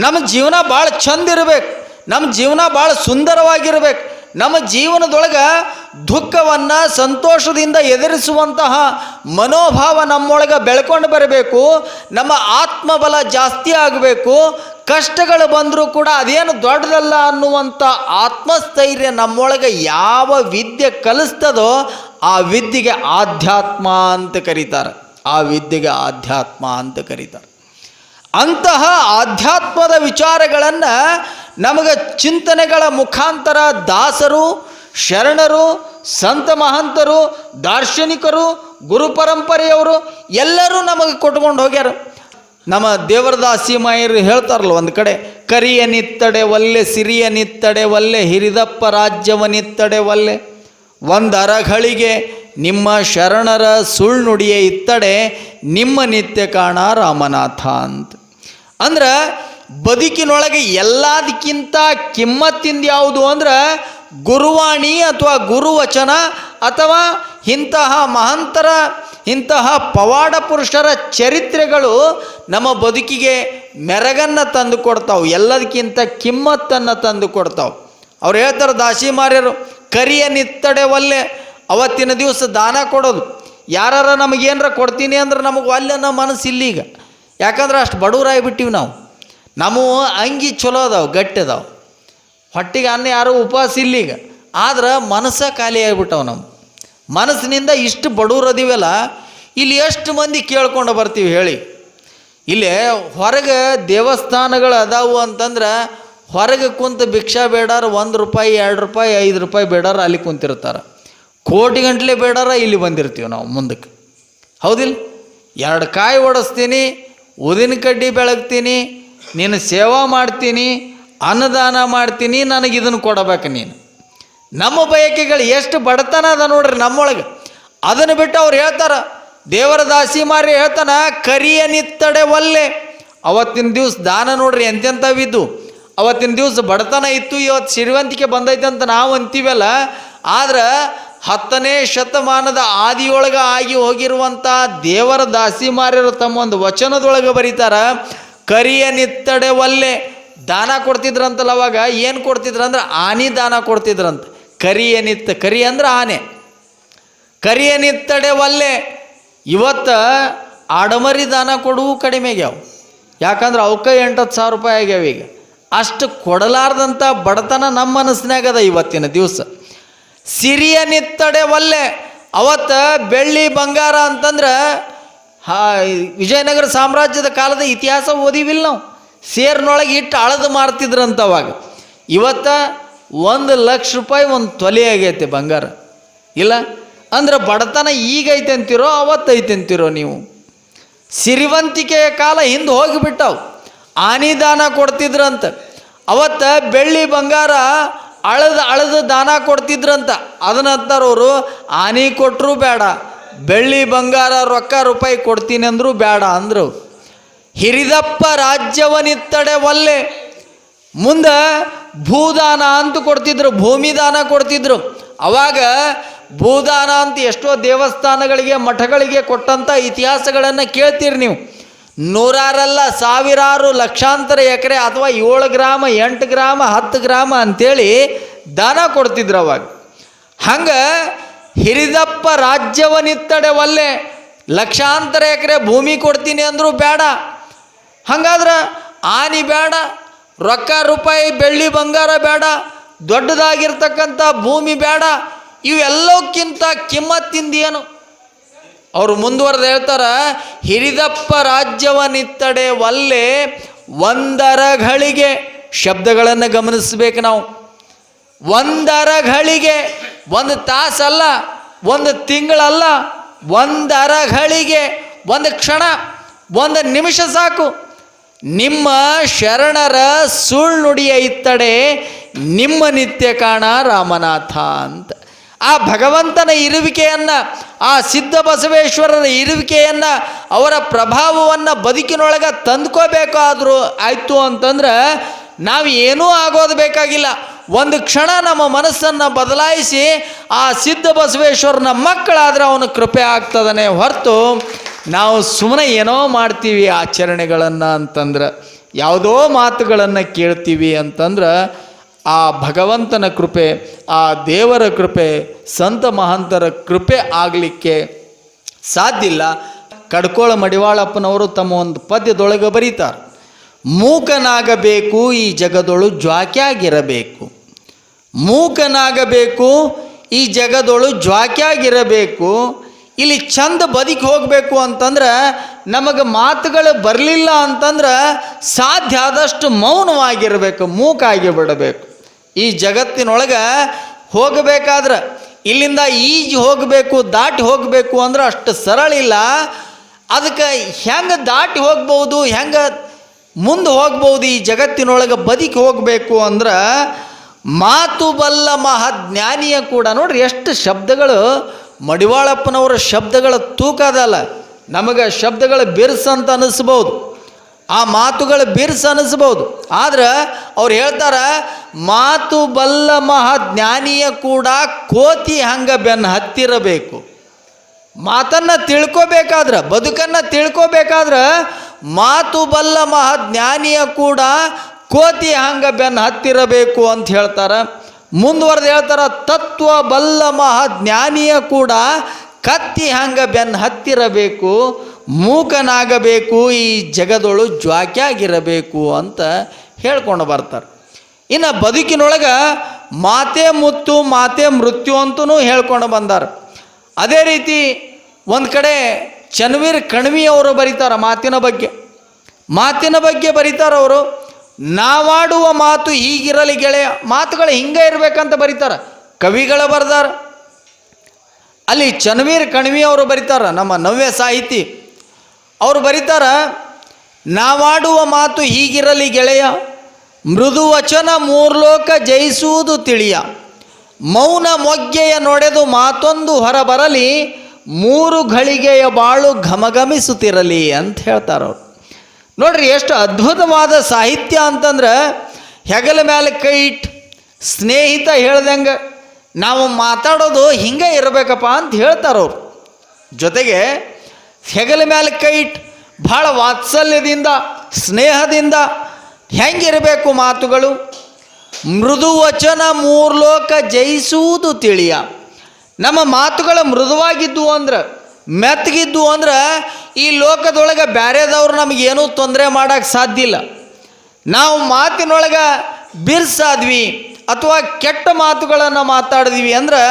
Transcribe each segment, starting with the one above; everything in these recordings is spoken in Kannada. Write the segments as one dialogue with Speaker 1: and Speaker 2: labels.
Speaker 1: ನಮ್ಮ ಜೀವನ ಭಾಳ ಚಂದ ಇರಬೇಕು. ನಮ್ಮ ಜೀವನ ಭಾಳ ಸುಂದರವಾಗಿರ್ಬೇಕು. ನಮ್ಮ ಜೀವನದೊಳಗೆ ದುಃಖವನ್ನು ಸಂತೋಷದಿಂದ ಎದುರಿಸುವಂತಹ ಮನೋಭಾವ ನಮ್ಮೊಳಗೆ ಬೆಳ್ಕೊಂಡು ಬರಬೇಕು. ನಮ್ಮ ಆತ್ಮಬಲ ಜಾಸ್ತಿ ಆಗಬೇಕು. ಕಷ್ಟಗಳು ಬಂದರೂ ಕೂಡ ಅದೇನು ದೊಡ್ಡದಲ್ಲ ಅನ್ನುವಂಥ ಆತ್ಮಸ್ಥೈರ್ಯ ನಮ್ಮೊಳಗೆ ಯಾವ ವಿದ್ಯೆ ಕಲಿಸ್ತದೋ ಆ ವಿದ್ಯೆಗೆ ಆಧ್ಯಾತ್ಮ ಅಂತ ಕರೀತಾರೆ. ಆ ವಿದ್ಯೆಗೆ ಆಧ್ಯಾತ್ಮ ಅಂತ ಕರೀತಾರೆ. ಅಂತಹ ಆಧ್ಯಾತ್ಮದ ವಿಚಾರಗಳನ್ನು ನಮಗೆ ಚಿಂತನೆಗಳ ಮುಖಾಂತರ ದಾಸರು, ಶರಣರು, ಸಂತ ಮಹಂತರು, ದಾರ್ಶನಿಕರು, ಗುರು ಪರಂಪರೆಯವರು ಎಲ್ಲರೂ ನಮಗೆ ಕೊಟ್ಕೊಂಡು ಹೋಗ್ಯಾರ. ನಮ್ಮ ದೇವರದಾಸಿ ಮಾಯರು ಹೇಳ್ತಾರಲ್ಲ ಒಂದು ಕಡೆ, ಕರಿಯ ನಿತ್ತಡೆ ಒಲ್ಲೆ, ಸಿರಿಯ ನಿತ್ತಡೆ ಒಲ್ಲೆ, ಹಿರಿದಪ್ಪ ರಾಜ್ಯವ ನಿತ್ತಡೆ ಒಲ್ಲೆ. ಒಂದು ಅರಗಳಿಗೆ ನಿಮ್ಮ ಶರಣರ ಸುಳ್ನುಡಿಯ ಇತ್ತಡೆ, ನಿಮ್ಮ ನಿತ್ಯ ಕಾಣ ರಾಮನಾಥ ಅಂತ. ಅಂದ್ರೆ ಬದುಕಿನೊಳಗೆ ಎಲ್ಲದಕ್ಕಿಂತ ಕಿಮ್ಮತ್ತಿಂದ ಯಾವುದು ಅಂದ್ರೆ ಗುರುವಾಣಿ ಅಥವಾ ಗುರುವಚನ ಅಥವಾ ಇಂತಹ ಮಹಂತರ, ಇಂತಹ ಪವಾಡ ಪುರುಷರ ಚರಿತ್ರೆಗಳು ನಮ್ಮ ಬದುಕಿಗೆ ಮೆರಗನ್ನು ತಂದು ಕೊಡ್ತಾವೆ, ಎಲ್ಲದಕ್ಕಿಂತ ಕಿಮ್ಮತ್ತನ್ನು ತಂದು ಕೊಡ್ತಾವೆ. ಅವ್ರು ಹೇಳ್ತಾರೆ ದಾಸಿ ಮಾರ್ಯರು, ಕರಿಯ ನಿತ್ತಡೆ ಒಲ್ಲೆ, ಅವತ್ತಿನ ದಿವಸ ದಾನ ಕೊಡೋದು. ಯಾರು ನಮಗೇನಾರ ಕೊಡ್ತೀನಿ ಅಂದ್ರೆ ನಮಗೆ ಒಲ್ಲೆ ನಮ್ಮ ಮನಸ್ಸು ಇಲ್ಲೀಗ ಯಾಕಂದ್ರೆ ಅಷ್ಟು ಬಡವರಾಗಿಬಿಟ್ಟಿವಿ ನಾವು. ನಮ್ಮ ಅಂಗಿ ಚಲೋ ಅದಾವೆ, ಗಟ್ಟಿ ಅದಾವೆ. ಹೊಟ್ಟಿಗೆ ಅನ್ನ ಯಾರೂ ಉಪವಾಸ ಇಲ್ಲ ಈಗ ಆದ್ರೆ ಮನಸ್ಸ ಖಾಲಿ ಆಗಿಬಿಟ್ಟವು ನಮ್ಮ ಮನಸ್ಸಿನಿಂದ ಇಷ್ಟು ಬಡವ್ರು ಅದೀವಲ್ಲ, ಇಲ್ಲಿ ಎಷ್ಟು ಮಂದಿ ಕೇಳ್ಕೊಂಡು ಬರ್ತೀವಿ ಹೇಳಿ. ಇಲ್ಲಿ ಹೊರಗೆ ದೇವಸ್ಥಾನಗಳು ಅದಾವು ಅಂತಂದ್ರೆ ಹೊರಗೆ ಕುಂತು ಭಿಕ್ಷಾ ಬೇಡಾರ ಒಂದು ರೂಪಾಯಿ, ಎರಡು ರೂಪಾಯಿ, ಐದು ರೂಪಾಯಿ ಬೇಡಾರ ಅಲ್ಲಿ ಕುಂತಿರ್ತಾರೆ. ಕೋಟಿ ಗಂಟ್ಲೆ ಬೇಡಾರ ಇಲ್ಲಿ ಬಂದಿರ್ತೀವಿ ನಾವು ಮುಂದಕ್ಕೆ. ಹೌದಿಲ್ಲ ಎರಡು ಕಾಯಿ ಓಡಿಸ್ತೀನಿ ಉದಿನ ಕಡ್ಡಿ ಬೆಳಗ್ತೀನಿ, ನೀನು ಸೇವಾ ಮಾಡ್ತೀನಿ, ಅನ್ನದಾನ ಮಾಡ್ತೀನಿ, ನನಗೆ ಇದನ್ನು ಕೊಡಬೇಕು ನೀನು. ನಮ್ಮ ಬಯಕೆಗಳು ಎಷ್ಟು ಬಡತನ ಅದ ನೋಡ್ರಿ ನಮ್ಮೊಳಗೆ. ಅದನ್ನು ಬಿಟ್ಟು ಅವ್ರು ಹೇಳ್ತಾರ, ದೇವರ ದಾಸಿ ಮಾರಿ ಹೇಳ್ತಾನ, ಕರಿಯ ನಿತ್ತಡೆ ಒಲ್ಲೆ. ಅವತ್ತಿನ ದಿವಸ ದಾನ ನೋಡ್ರಿ ಎಂತೆಂಥವಿದ್ದು. ಅವತ್ತಿನ ದಿವಸ ಬಡತನ ಇತ್ತು, ಇವತ್ತು ಸಿರಿವಂತಿಕೆ ಬಂದೈತೆ ಅಂತ ನಾವು ಅಂತೀವಲ್ಲ. ಆದ್ರೆ ಹತ್ತನೇ ಶತಮಾನದ ಆದಿಯೊಳಗೆ ಆಗಿ ಹೋಗಿರುವಂಥ ದೇವರ ದಾಸಿಮಾರ್ಯರು ತಮ್ಮ ಒಂದು ವಚನದೊಳಗೆ ಬರೀತಾರ, ಕರಿಯ ನಿತ್ತಡೆ ಒಲ್ಲೆ. ದಾನ ಕೊಡ್ತಿದ್ರಂತಲ್ಲ ಅವಾಗ, ಏನು ಕೊಡ್ತಿದ್ರಂದ್ರೆ, ಆನಿ ದಾನ ಕೊಡ್ತಿದ್ರಂತ. ಕರಿಯ ನಿತ್ತ, ಕರಿ ಅಂದ್ರೆ ಆನೆ. ಕರಿಯ ನಿತ್ತಡೆ ಒಲ್ಲೆ. ಇವತ್ತು ಆಡಮರಿ ದಾನ ಕೊಡುವು ಕಡಿಮೆ ಆಗ್ಯಾವ. ಯಾಕಂದ್ರೆ ಅವಕ್ಕ ಎಂಟತ್ತು ಸಾವಿರ ರೂಪಾಯಿ ಆಗ್ಯಾವ ಈಗ. ಅಷ್ಟು ಕೊಡಲಾರ್ದಂಥ ಬಡತನ ನಮ್ಮ ಮನಸ್ಸಿನಾಗದ ಇವತ್ತಿನ ದಿವಸ. ಸಿರಿಯ ನಿತ್ತಡೆ ಒಲ್ಲೆ. ಅವತ್ತು ಬೆಳ್ಳಿ ಬಂಗಾರ ಅಂತಂದ್ರೆ ವಿಜಯನಗರ ಸಾಮ್ರಾಜ್ಯದ ಕಾಲದ ಇತಿಹಾಸ ಓದಿವಿಲ್ಲ ನಾವು. ಸೇರ್ನೊಳಗೆ ಇಟ್ಟು ಅಳದು ಮಾರ್ತಿದ್ರಂತ ಅವಾಗ. ಇವತ್ತ ಒಂದು ಲಕ್ಷ ರೂಪಾಯಿ ಒಂದು ತೊಲೆ ಆಗೈತೆ ಬಂಗಾರ. ಇಲ್ಲ? ಅಂದ್ರೆ ಬಡತನ ಈಗ ಐತೆ ಅಂತೀರೋ ಅವತ್ತು ಐತೆ ಅಂತೀರೋ ನೀವು. ಸಿರಿವಂತಿಕೆಯ ಕಾಲ ಹಿಂದೆ ಹೋಗಿಬಿಟ್ಟವು. ಆನಿದಾನ ಕೊಡ್ತಿದ್ರಂತ. ಅವತ್ತ ಬೆಳ್ಳಿ ಬಂಗಾರ ಅಳದ ಅಳದ ದಾನ ಕೊಡ್ತಿದ್ರಂತ. ಅದನ್ನಂತಾರವರು ಆನೆ ಕೊಟ್ಟರು ಬೇಡ ಬೆಳ್ಳಿ ಬಂಗಾರ ರೊಕ್ಕ ರೂಪಾಯಿ ಕೊಡ್ತೀನಿ ಅಂದರೂ ಬೇಡ ಅಂದರು. ಹಿರಿದಪ್ಪ ರಾಜ್ಯವನಿತ್ತಡೆ ಒಲ್ಲೆ. ಮುಂದೆ ಭೂದಾನ ಅಂತ ಕೊಡ್ತಿದ್ರು ಭೂಮಿ ದಾನ ಕೊಡ್ತಿದ್ರು. ಅವಾಗ ಭೂದಾನ ಅಂತ ಎಷ್ಟೋ ದೇವಸ್ಥಾನಗಳಿಗೆ, ಮಠಗಳಿಗೆ ಕೊಟ್ಟಂಥ ಇತಿಹಾಸಗಳನ್ನು ಕೇಳ್ತೀರಿ ನೀವು. ನೂರಾರಲ್ಲ ಸಾವಿರಾರು ಲಕ್ಷಾಂತರ ಎಕರೆ ಅಥವಾ ಏಳು ಗ್ರಾಮ, ಎಂಟು ಗ್ರಾಮ, ಹತ್ತು ಗ್ರಾಮ ಅಂಥೇಳಿ ದಾನ ಕೊಡ್ತಿದ್ರು ಅವಾಗ. ಹಂಗೆ ಹಿರಿದಪ್ಪ ರಾಜ್ಯವನಿತ್ತಡೆ ಒಲ್ಲೆ ಲಕ್ಷಾಂತರ ಎಕರೆ ಭೂಮಿ ಕೊಡ್ತೀನಿ ಅಂದರೂ ಬೇಡ ಹಂಗಾದ್ರೆ ಆನಿ ಬೇಡ ರೊಕ್ಕ, ರೂಪಾಯಿ, ಬೆಳ್ಳಿ, ಬಂಗಾರ ಬೇಡ ದೊಡ್ಡದಾಗಿರ್ತಕ್ಕಂಥ ಭೂಮಿ ಬೇಡ ಇವೆಲ್ಲಕ್ಕಿಂತ ಕಿಮ್ಮತ್ತಿಂದ ಏನು ಅವರು ಮುಂದುವರೆದು ಹೇಳ್ತಾರ, ಹಿರಿದಪ್ಪ ರಾಜ್ಯವನಿತ್ತಡೆ ಒಲ್ಲೆ ಒಂದರ ಘಳಿಗೆ. ಶಬ್ದಗಳನ್ನು ಗಮನಿಸ್ಬೇಕು ನಾವು. ಒಂದರ ಘಳಿಗೆ, ಒಂದು ತಾಸಲ್ಲ, ಒಂದು ತಿಂಗಳಲ್ಲ, ಒಂದರ ಘಳಿಗೆ, ಒಂದು ಕ್ಷಣ, ಒಂದು ನಿಮಿಷ ಸಾಕು. ನಿಮ್ಮ ಶರಣರ ಸುಳ್ನುಡಿಯ ಇತ್ತಡೆ ನಿಮ್ಮ ನಿತ್ಯ ಕಾಣ ರಾಮನಾಥ ಅಂತ. ಆ ಭಗವಂತನ ಇರುವಿಕೆಯನ್ನು, ಆ ಸಿದ್ಧ ಬಸವೇಶ್ವರರ ಇರುವಿಕೆಯನ್ನು, ಅವರ ಪ್ರಭಾವವನ್ನು ಬದುಕಿನೊಳಗೆ ತಂದ್ಕೋಬೇಕಾದರೂ ಆಯಿತು ಅಂತಂದ್ರೆ ನಾವು ಏನೂ ಆಗೋದು ಬೇಕಾಗಿಲ್ಲ. ಒಂದು ಕ್ಷಣ ನಮ್ಮ ಮನಸ್ಸನ್ನು ಬದಲಾಯಿಸಿ ಆ ಸಿದ್ಧ ಬಸವೇಶ್ವರನ ಮಕ್ಕಳಾದರೆ ಅವನ ಕೃಪೆ ಆಗ್ತದನೆ ಹೊರತು ನಾವು ಸುಮ್ಮನೆ ಏನೋ ಮಾಡ್ತೀವಿ ಆಚರಣೆಗಳನ್ನು ಅಂತಂದ್ರೆ, ಯಾವುದೋ ಮಾತುಗಳನ್ನು ಕೇಳ್ತೀವಿ ಅಂತಂದ್ರೆ ಆ ಭಗವಂತನ ಕೃಪೆ, ಆ ದೇವರ ಕೃಪೆ, ಸಂತ ಮಹಂತರ ಕೃಪೆ ಆಗಲಿಕ್ಕೆ ಸಾಧ್ಯ ಇಲ್ಲ. ಕಡ್ಕೋಳ ಮಡಿವಾಳಪ್ಪನವರು ತಮ್ಮ ಒಂದು ಪದ್ಯದೊಳಗೆ ಬರೀತಾರೆ, ಮೂಕನಾಗಬೇಕು ಈ ಜಗದೊಳು ಜ್ವಾಕ್ಯಾಗಿರಬೇಕು. ಮೂಕನಾಗಬೇಕು ಈ ಜಗದೊಳು ಜ್ವಾಕ್ಯಾಗಿರಬೇಕು. ಇಲ್ಲಿ ಚಂದ ಬದುಕಿ ಹೋಗಬೇಕು ಅಂತಂದ್ರೆ ನಮಗೆ ಮಾತುಗಳು ಬರಲಿಲ್ಲ ಅಂತಂದ್ರೆ ಸಾಧ್ಯ ಆದಷ್ಟು ಮೌನವಾಗಿರಬೇಕು, ಮೂಕಾಗಿ ಬಿಡಬೇಕು. ಈ ಜಗತ್ತಿನೊಳಗೆ ಹೋಗಬೇಕಾದ್ರೆ, ಇಲ್ಲಿಂದ ಈಜು ಹೋಗಬೇಕು, ದಾಟಿ ಹೋಗಬೇಕು ಅಂದ್ರೆ ಅಷ್ಟು ಸರಳ ಇಲ್ಲ. ಅದಕ್ಕೆ ಹೆಂಗೆ ದಾಟಿ ಹೋಗ್ಬೋದು ಹೆಂಗೆ ಮುಂದೆ ಹೋಗ್ಬೋದು ಈ ಜಗತ್ತಿನೊಳಗೆ ಬದುಕಿ ಹೋಗಬೇಕು ಅಂದ್ರೆ ಮಾತು ಬಲ್ಲ ಮಹಾಜ್ಞಾನಿಯ ಕೂಡ ನೋಡ್ರಿ ಎಷ್ಟು ಶಬ್ದಗಳು, ಮಡಿವಾಳಪ್ಪನವರ ಶಬ್ದಗಳ ತೂಕ ಅದಲ್ಲ. ನಮಗೆ ಶಬ್ದಗಳ ಬಿರ್ಸಂತ ಅನ್ನಿಸ್ಬೋದು ಆ ಮಾತುಗಳು ಬಿರ್ಸ್ ಅನಿಸ್ಬೋದು ಆದ್ರೆ ಅವ್ರು ಹೇಳ್ತಾರ, ಮಾತು ಬಲ್ಲ ಮಹಾಜ್ಞಾನಿಯ ಕೂಡ ಕೋತಿ ಹಂಗ ಬೆನ್ನ ಹತ್ತಿರಬೇಕು. ಮಾತನ್ನು ತಿಳ್ಕೊಬೇಕಾದ್ರೆ, ಬದುಕನ್ನು ತಿಳ್ಕೊಬೇಕಾದ್ರೆ ಮಾತು ಬಲ್ಲ ಮಹಾಜ್ಞಾನಿಯ ಕೂಡ ಕೋತಿ ಹಂಗ ಬೆನ್ನ ಹತ್ತಿರಬೇಕು ಅಂತ ಹೇಳ್ತಾರೆ. ಮುಂದುವರೆದು ಹೇಳ್ತಾರೆ, ತತ್ವ ಬಲ್ಲ ಮಹಾಜ್ಞಾನಿಯ ಕೂಡ ಕತ್ತಿ ಹಂಗ ಬೆನ್ನು ಹತ್ತಿರಬೇಕು, ಮೂಕನಾಗಬೇಕು, ಈ ಜಗದೊಳು ಜ್ವಾಕ್ಯಾಗಿರಬೇಕು ಅಂತ ಹೇಳ್ಕೊಂಡು ಬರ್ತಾರೆ. ಇನ್ನು ಬದುಕಿನೊಳಗೆ ಮಾತೆ ಮುತ್ತು, ಮಾತೆ ಮೃತ್ಯು ಅಂತೂ ಹೇಳ್ಕೊಂಡು ಬಂದಾರ. ಅದೇ ರೀತಿ ಒಂದು ಕಡೆ ಚನ್ವೀರ್ ಕಣ್ವಿ ಅವರು ಬರೀತಾರೆ ಮಾತಿನ ಬಗ್ಗೆ. ಮಾತಿನ ಬಗ್ಗೆ ಬರೀತಾರೆ ಅವರು, ನಾವಾಡುವ ಮಾತು ಹೀಗಿರಲಿ ಗೆಳೆಯ, ಮಾತುಗಳು ಹಿಂಗೆ ಇರಬೇಕಂತ ಬರೀತಾರೆ. ಕವಿಗಳ ಬರ್ದಾರ ಅಲ್ಲಿ ಚನ್ವೀರ್ ಕಣ್ವಿ ಅವರು ಬರೀತಾರ, ನಮ್ಮ ನವ್ಯ ಸಾಹಿತಿ. ಅವರು ಬರೀತಾರ, ನಾವಾಡುವ ಮಾತು ಹೀಗಿರಲಿ ಗೆಳೆಯ, ಮೃದು ವಚನ ಮೂರ್ಲೋಕ ಜಯಿಸುವುದು ತಿಳಿಯ. ಮೌನ ಮೊಗ್ಗೆಯ ನೊಡೆದು ಮಾತೊಂದು ಹೊರಬರಲಿ, ಮೂರು ಘಳಿಗೆಯ ಬಾಳು ಘಮಘಮಿಸುತ್ತಿರಲಿ ಅಂತ ಹೇಳ್ತಾರೆ ಅವರು. ನೋಡ್ರಿ, ಎಷ್ಟು ಅದ್ಭುತವಾದ ಸಾಹಿತ್ಯ ಅಂತಂದ್ರೆ ಹೆಗಲ ಮೇಲೆ ಕೈ ಇಟ್ಟು ಸ್ನೇಹಿತ ಹೇಳ್ದಂಗೆ ನಾವು ಮಾತಾಡೋದು ಹಿಂಗೆ ಇರಬೇಕಪ್ಪ ಅಂತ ಹೇಳ್ತಾರೆ ಅವ್ರು. ಜೊತೆಗೆ ಹೆಗಲ ಮೇಲೆ ಕೈ ಇಟ್ಟು ಭಾಳ ವಾತ್ಸಲ್ಯದಿಂದ, ಸ್ನೇಹದಿಂದ ಹೆಂಗಿರಬೇಕು ಮಾತುಗಳು? ಮೃದು ವಚನ ಮೂರ್ಲೋಕ ಜಯಿಸುವುದು ತಿಳಿಯ. ನಮ್ಮ ಮಾತುಗಳು ಮೃದುವಾಗಿದ್ದು ಅಂದ್ರೆ ಮೆತ್ತಗಿದ್ದು ಅಂದ್ರೆ, ಈ ಲೋಕದೊಳಗೆ ಬೇರೆದವ್ರು ನಮಗೇನೂ ತೊಂದರೆ ಮಾಡೋಕ್ಕೆ ಸಾಧ್ಯ ಇಲ್ಲ. ನಾವು ಮಾತಿನೊಳಗೆ ಬಿರ್ಸಾದ್ವಿ. ಅಥವಾ ಕೆಟ್ಟ ಮಾತುಗಳನ್ನು ಮಾತಾಡಿದೀವಿ ಅಂದ್ರೆ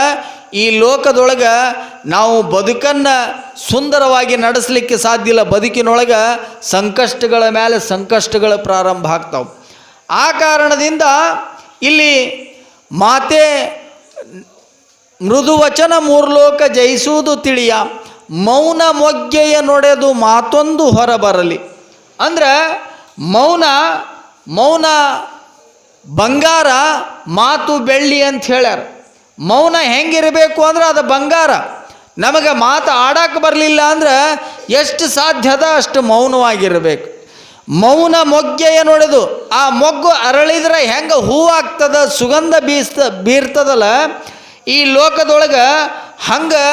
Speaker 1: ಈ ಲೋಕದೊಳಗೆ ನಾವು ಬದುಕನ್ನು ಸುಂದರವಾಗಿ ನಡೆಸಲಿಕ್ಕೆ ಸಾಧ್ಯ ಇಲ್ಲ. ಬದುಕಿನೊಳಗೆ ಸಂಕಷ್ಟಗಳ ಮೇಲೆ ಸಂಕಷ್ಟಗಳು ಪ್ರಾರಂಭ ಆಗ್ತಾವೆ. ಆ ಕಾರಣದಿಂದ ಇಲ್ಲಿ ಮಾತೆ ಮೃದು ವಚನ ಮೂರ್ಲೋಕ ಜಯಿಸುವುದು ತಿಳಿಯ. ಮೌನ ಮೊಗ್ಗೆಯ ನೊಡೆದು ಮಾತೊಂದು ಹೊರಬರಲಿ. ಅಂದ್ರೆ ಮೌನ ಮೌನ ಬಂಗಾರ ಮಾತು ಬೆಳ್ಳಿ ಅಂತ ಹೇಳ್ಯಾರ. ಮೌನ ಹೆಂಗಿರಬೇಕು ಅಂದ್ರೆ ಅದು ಬಂಗಾರ. ನಮಗೆ ಮಾತು ಆಡಕ್ಕೆ ಬರಲಿಲ್ಲ ಅಂದ್ರೆ ಎಷ್ಟು ಸಾಧ್ಯದ ಅಷ್ಟು ಮೌನವಾಗಿರಬೇಕು. ಮೌನ ಮೊಗ್ಗೆಯ ನೋಡೋದು. ಆ ಮೊಗ್ಗು ಅರಳಿದ್ರೆ ಹೆಂಗೆ ಹೂವಾಗ್ತದ ಸುಗಂಧ ಬೀಸ್ತ, ಬೀರ್ತದಲ್ಲ, ಈ ಲೋಕದೊಳಗೆ ಹಂಗೆ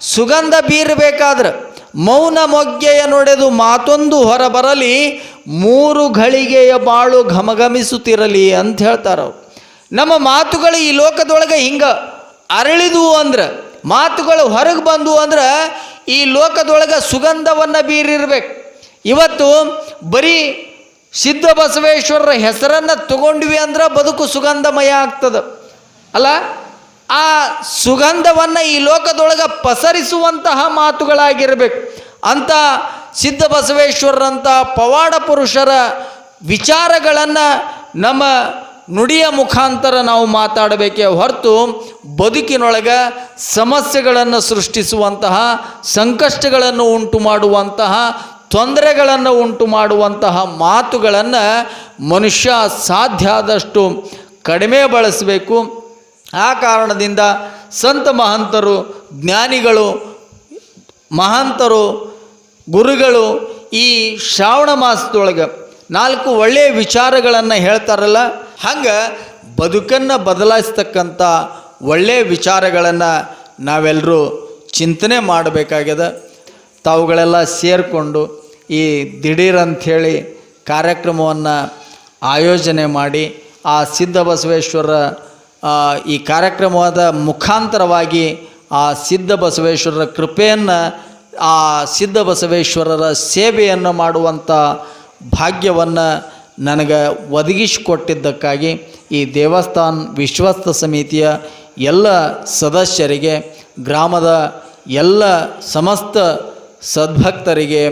Speaker 1: ಸುಗಂಧ ಬೀರಬೇಕಾದ್ರೆ ಮೌನ ಮೊಗ್ಗೆಯ ನೊಡೆದು ಮಾತೊಂದು ಹೊರಬರಲಿ, ಮೂರು ಘಳಿಗೆಯ ಬಾಳು ಘಮಘಮಿಸುತ್ತಿರಲಿ ಅಂತ ಹೇಳ್ತಾರ ನಮ್ಮ ಮಾತುಗಳು ಈ ಲೋಕದೊಳಗೆ ಹಿಂಗೆ ಅರಳಿದವು ಅಂದ್ರೆ, ಮಾತುಗಳು ಹೊರಗೆ ಬಂದು ಅಂದ್ರೆ, ಈ ಲೋಕದೊಳಗೆ ಸುಗಂಧವನ್ನು ಬೀರಿರ್ಬೇಕು. ಇವತ್ತು ಬರೀ ಸಿದ್ಧ ಬಸವೇಶ್ವರರ ಹೆಸರನ್ನು ತಗೊಂಡ್ವಿ ಅಂದ್ರೆ ಬದುಕು ಸುಗಂಧಮಯ ಆಗ್ತದೆ. ಅಲ್ಲ? ಆ ಸುಗಂಧವನ್ನು ಈ ಲೋಕದೊಳಗೆ ಪಸರಿಸುವಂತಹ ಮಾತುಗಳಾಗಿರಬೇಕು. ಅಂತ ಸಿದ್ಧ ಬಸವೇಶ್ವರರಂಥ ಪವಾಡ ಪುರುಷರ ವಿಚಾರಗಳನ್ನು ನಮ್ಮ ನುಡಿಯ ಮುಖಾಂತರ ನಾವು ಮಾತಾಡಬೇಕೇ ಹೊರತು ಬದುಕಿನೊಳಗೆ ಸಮಸ್ಯೆಗಳನ್ನು ಸೃಷ್ಟಿಸುವಂತಹ, ಸಂಕಷ್ಟಗಳನ್ನು ಉಂಟು ಮಾಡುವಂತಹ, ತೊಂದರೆಗಳನ್ನು ಉಂಟು ಮಾಡುವಂತಹ ಮಾತುಗಳನ್ನು ಮನುಷ್ಯ ಸಾಧ್ಯ ಆದಷ್ಟು ಕಡಿಮೆ ಬಳಸಬೇಕು. ಆ ಕಾರಣದಿಂದ ಸಂತ ಮಹಂತರು ಜ್ಞಾನಿಗಳು ಮಹಂತರು ಗುರುಗಳು ಈ ಶ್ರಾವಣ ಮಾಸದೊಳಗೆ ನಾಲ್ಕು ಒಳ್ಳೆಯ ವಿಚಾರಗಳನ್ನು ಹೇಳ್ತಾರಲ್ಲ ಹಂಗೆ ಬದುಕನ್ನು ಬದಲಾಯಿಸ್ತಕ್ಕಂಥ ಒಳ್ಳೆಯ ವಿಚಾರಗಳನ್ನು ನಾವೆಲ್ಲರೂ ಚಿಂತನೆ ಮಾಡಬೇಕಾಗ್ಯದ. ತಾವುಗಳೆಲ್ಲ ಸೇರಿಕೊಂಡು ಈ ದಿಢೀರ್ ಅಂಥೇಳಿ ಕಾರ್ಯಕ್ರಮವನ್ನು ಆಯೋಜನೆ ಮಾಡಿ ಆ ಸಿದ್ಧ ಬಸವೇಶ್ವರ ಆ, ಈ ಕಾರ್ಯಕ್ರಮದ ಮುಖಾಂತರವಾಗಿ ಆ ಸಿದ್ಧ ಬಸವೇಶ್ವರರ ಕೃಪೆಯನ್ನು, ಆ ಸಿದ್ಧ ಬಸವೇಶ್ವರರ ಸೇವೆಯನ್ನು ಮಾಡುವಂಥ ಭಾಗ್ಯವನ್ನು ನನಗೆ ಒದಗಿಸಿಕೊಟ್ಟಿದ್ದಕ್ಕಾಗಿ ಈ ದೇವಸ್ಥಾನ ವಿಶ್ವಸ್ತ ಸಮಿತಿಯ ಎಲ್ಲ ಸದಸ್ಯರಿಗೆ, ಗ್ರಾಮದ ಎಲ್ಲ ಸಮಸ್ತ ಸದ್ಭಕ್ತರಿಗೆ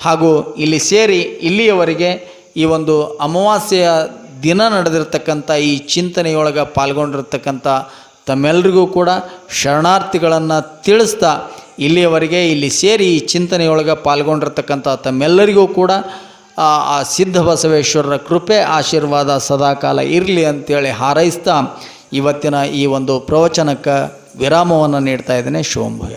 Speaker 1: ಹಾಗೂ ಇಲ್ಲಿ ಸೇರಿ ಇಲ್ಲಿಯವರೆಗೆ ಈ ಒಂದು ಅಮಾವಾಸ್ಯೆಯ ದಿನ ನಡೆದಿರ್ತಕ್ಕಂಥ ಈ ಚಿಂತನೆಯೊಳಗೆ ಪಾಲ್ಗೊಂಡಿರ್ತಕ್ಕಂಥ ತಮ್ಮೆಲ್ಲರಿಗೂ ಕೂಡ ಶರಣಾರ್ಥಿಗಳನ್ನು ತಿಳಿಸ್ತಾ ಇಲ್ಲಿಯವರೆಗೆ ಇಲ್ಲಿ ಸೇರಿ ಈ ಚಿಂತನೆಯೊಳಗೆ ಪಾಲ್ಗೊಂಡಿರ್ತಕ್ಕಂಥ ತಮ್ಮೆಲ್ಲರಿಗೂ ಕೂಡ ಆ ಸಿದ್ಧ ಬಸವೇಶ್ವರರ ಕೃಪೆ, ಆಶೀರ್ವಾದ ಸದಾಕಾಲ ಇರಲಿ ಅಂತೇಳಿ ಹಾರೈಸ್ತಾ ಇವತ್ತಿನ ಈ ಒಂದು ಪ್ರವಚನಕ್ಕೆ ವಿರಾಮವನ್ನು ನೀಡ್ತಾ ಇದ್ದೇನೆ. ಶೋಂಭುಯ.